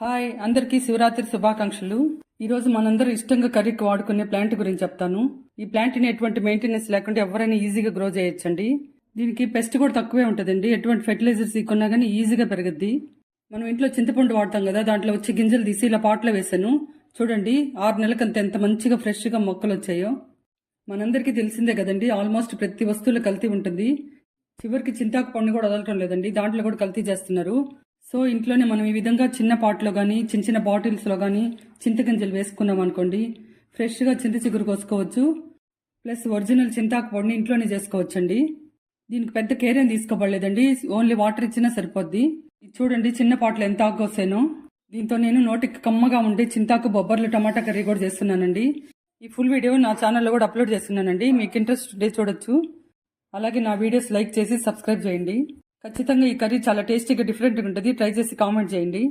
Hi అందరికీ శివరాత్రి శుభాకాంక్షలు. ఈరోజు మనందరూ ఇష్టంగా కర్రీకి వాడుకునే ప్లాంట్ గురించి చెప్తాను. ఈ ప్లాంట్ని ఎటువంటి మెయింటెనెన్స్ లేకుండా ఎవరైనా ఈజీగా గ్రో చేయొచ్చండి. దీనికి పెస్ట్ కూడా తక్కువే ఉంటుందండి. ఎటువంటి ఫెర్టిలైజర్స్ ఇక్కున్నా కానీ ఈజీగా పెరగద్ది. మనం ఇంట్లో చింతపండు వాడతాం కదా దాంట్లో వచ్చి గింజలు తీసి ఇలా పాట్లో వేశాను చూడండి ఆరు నెలలకంత ఎంత మంచిగా ఫ్రెష్గా మొక్కలు వచ్చాయో. మనందరికీ తెలిసిందే కదండి ఆల్మోస్ట్ ప్రతి వస్తువులో కల్తీ ఉంటుంది. చివరికి చింతాకు పండు కూడా వదలటం లేదండి దాంట్లో కూడా కల్తీ చేస్తున్నారు. సో ఇంట్లోనే మనం ఈ విధంగా చిన్న పాట్లో కానీ చిన్న చిన్న బాటిల్స్లో కానీ చింతగింజలు వేసుకున్నాం అనుకోండి ఫ్రెష్గా చింత చిగురు కోసుకోవచ్చు. ప్లస్ ఒరిజినల్ చింతాకు పొడిని ఇంట్లోనే చేసుకోవచ్చండి. దీనికి పెద్ద కేర్ ఏం తీసుకోబడలేదండి. ఓన్లీ వాటర్ ఇచ్చినా సరిపోద్ది. ఇది చూడండి చిన్న పాటలు ఎంత ఆకు దీంతో నేను నోటికి కమ్మగా ఉండే చింతాకు బొబ్బర్లు టమాటా కర్రీ కూడా చేస్తున్నానండి. ఈ ఫుల్ వీడియో నా ఛానల్లో కూడా అప్లోడ్ చేస్తున్నానండి. మీకు ఇంట్రెస్ట్ ఉంటే చూడొచ్చు. అలాగే నా వీడియోస్ లైక్ చేసి సబ్స్క్రైబ్ చేయండి. ఖచ్చితంగా ఈ కర్రీ చాలా టేస్టీగా డిఫరెంట్గా ఉంటుంది. ట్రై చేసి కామెంట్ చేయండి.